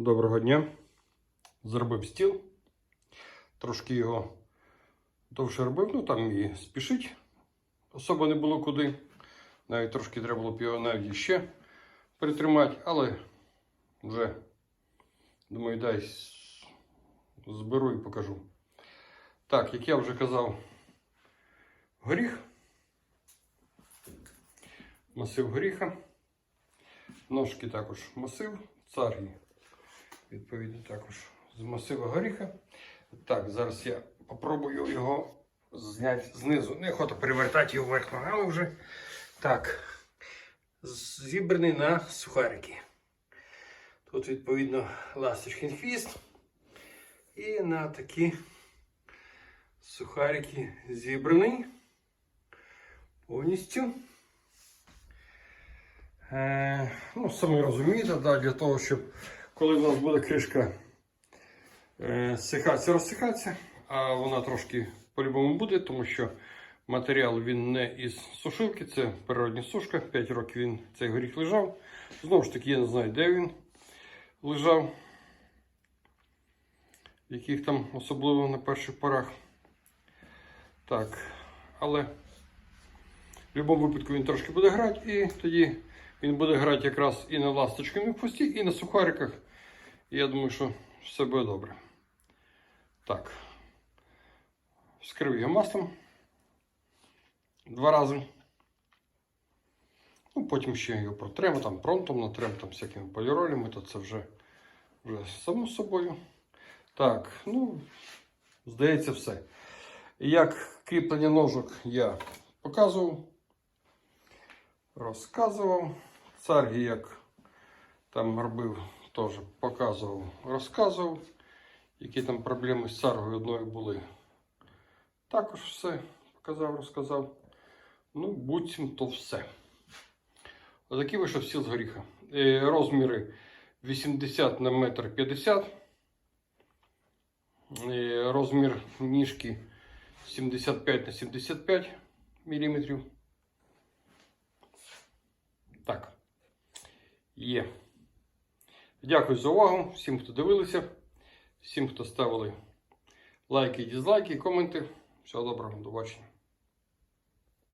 Доброго дня. Зробив стіл. Трошки його довше робив, ну там і спішить. Особо не було куди. Навіть трошки треба було б його навіть ще притримати, але вже, думаю, дай зберу і покажу. Так, як я вже казав, горіх. Масив горіха. Ножки також масив, царгі. Відповідно, також з масива горіха. Так, зараз я попробую його зняти знизу. Не хочу перевертати його вверх ногами вже. Так. Зібраний на сухарики. Тут, відповідно, ласточкин хвіст. І на такі сухарики зібраний повністю. Е, ну, самі розумієте, да, для того, щоб коли в нас буде кришка е, сихатися, розсихатися, а вона трошки по-любому буде, тому що матеріал він не із сушилки, це природня сушка. 5 років він цей горіх лежав. Знову ж таки, я не знаю, де він лежав, яких там особливо на перших порах. Так, але в будь-якому випадку він трошки буде грати, і тоді він буде грати якраз і на ласточкиному хвості, і на сухариках. Я думаю, що все буде добре. Так. Вскрив його маслом два рази. Ну, потім ще його протремо, там пронтом натремо, там всякими поліролями, то це вже, вже само собою. Так, ну, здається, все. Як кріплення ножок я показував, розказував. Царги, як там робив, теж показував, розказував, які там проблеми з царгою одною були. Також все показав, розказав. Ну, буцім то все. Отакий вийшов стіл з горіха. Е, розміри 80 на 1,50 м. Е, розмір ніжки 75 на 75 мм. Так. Є. Дякую за увагу. Всім, хто дивилися, всім, хто ставили лайки, дізлайки, коменти. Всього доброго, до побачення.